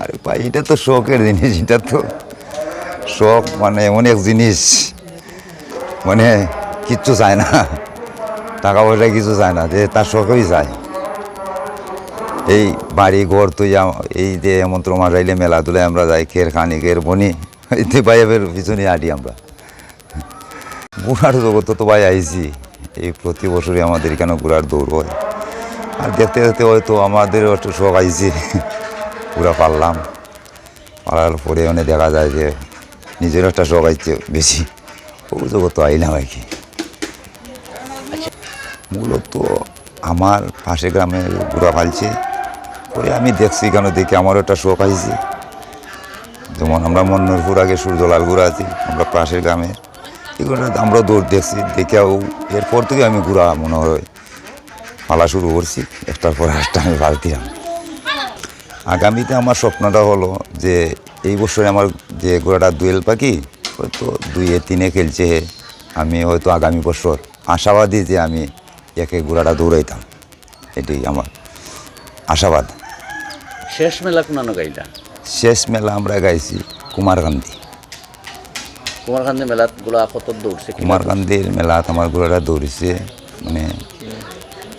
আরে ভাই, এটা তো শখের জিনিস, এটা তো শখ মানে এমন এক জিনিস। মানে কিচ্ছু চায় না, টাকা পয়সা কিছু চায় না, যে তার শখই চায়। এই বাড়ি ঘর তুই এই যে এমন্ত্র মারাইলে মেলা তুলে আমরা যাই, খের খানি, খের বনি এতে বাইবের পিছনে আটি আমরা। ঘোড়ার জগৎ তো ভাই আইছি, এই প্রতি বছরই আমাদের এখানে ঘোড়ার দৌড় হয়। আর দেখতে দেখতে হয়তো আমাদেরও একটু শখ আইছে। ঘোরা পারলাম। পারার পরে মানে দেখা যায় যে নিজেরও একটা শখ আইছে বেশি। ও জগৎ আইলাম আর কি। মূলত আমার পাশে গ্রামে ঘোরা ফালছে পরে আমি দেখছি কেন দেখি আমারও একটা শখ আইছে। যেমন আমরা মন্নরপুর আগে সূর্যলাল ঘুরা আছি, আমরা পাশের গ্রামের। এগুলো আমরা দৌড় দেখছি দেখেও এরপর থেকে আমি ঘুরা মনে হয়। পালা শুরু করছি একটার পর একটা আমি পাল্টিলাম আগামীতে আমার স্বপ্নটা হলো যে এই বছরে আমার যে ঘোড়াটা দুয়েল পাখি হয়তো দুইয়ে তিনে খেলছে আমি হয়তো আগামী বছর আশাবাদী যে আমি একে ঘোড়াটা দৌড়াইতাম। এটাই আমার আশাবাদ। শেষ মেলা কোনানো গাইলা? শেষ মেলা আমরা গাইছি কুমারকান্দি। কুমারকান্দি মেলাতগুলা কত দৌড়ছে? কিনা? কুমারকান্দির মেলাত আমার ঘোড়াটা দৌড়িছে মানে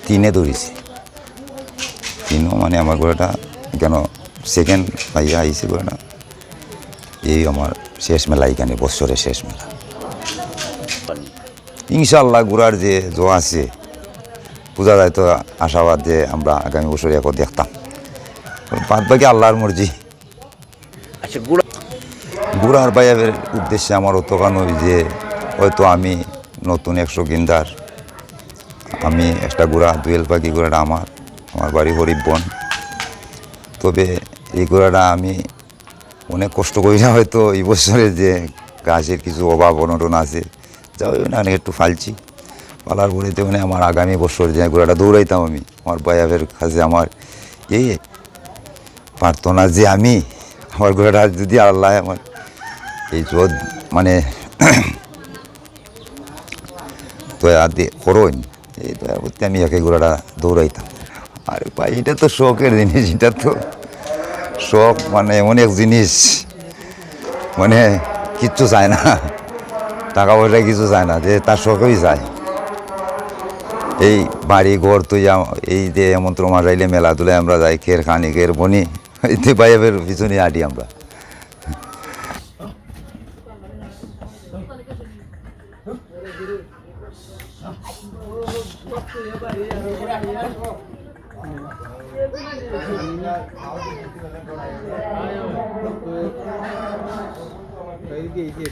তিনে দৌড়িছে তিনও মানে আমার ঘোড়াটা কেন সেকেন্ড পাইয়া আইছে ঘোড়াটা এই আমার শেষ মেলা এখানে বছরের শেষ মেলা। ইনশাল্লাহ ঘোড়ার যে জো আছে পূজা যায় তো আশাবাদ যে আমরা আগামী বছরে এখন দেখতাম। বাদ বাকি আল্লাহর মর্জি। আচ্ছা গুড়া ঘোড়ার বাইয়ের উদ্দেশ্যে আমার অতখানো যে হয়তো আমি নতুন একশো গিন্দার আমি একটা ঘোড়া, দুয়েল পাখি ঘোড়াটা আমার আমার বাড়ি হরিবন। তবে এই ঘোড়াটা আমি অনেক কষ্ট করি না হয়তো এই বছরে যে গাছের কিছু অভাব, অনটন আছে। যা ওই না একটু ফালছি। পালার পরেতে মানে আমার আগামী বছর যে ঘোড়াটা দৌড়াইতাম আমি, আমার বায়াবের কাছে আমার এই পারতো না যে আমি, আমার ঘোড়াটা যদি আল্লাহ আমার এই জোর মানে তো আদি করইন এই তো করতে আমি একে ঘোড়াটা দৌড়াইতাম। আরে ভাই, এটা তো শখের জিনিস, এটা তো শখ মানে এমন এক জিনিস মানে কিচ্ছু চায় না, টাকা পয়সা কিছু চায় না, যে তার শখই চায়। এই বাড়ি, ঘর, তুই এই যে এমন্ত্র মারাইলে মেলা তুলে আমরা যাই, খের খানি, খের বনি এতে বাইবের পিছনে আটি আমরা। এই যে এই যে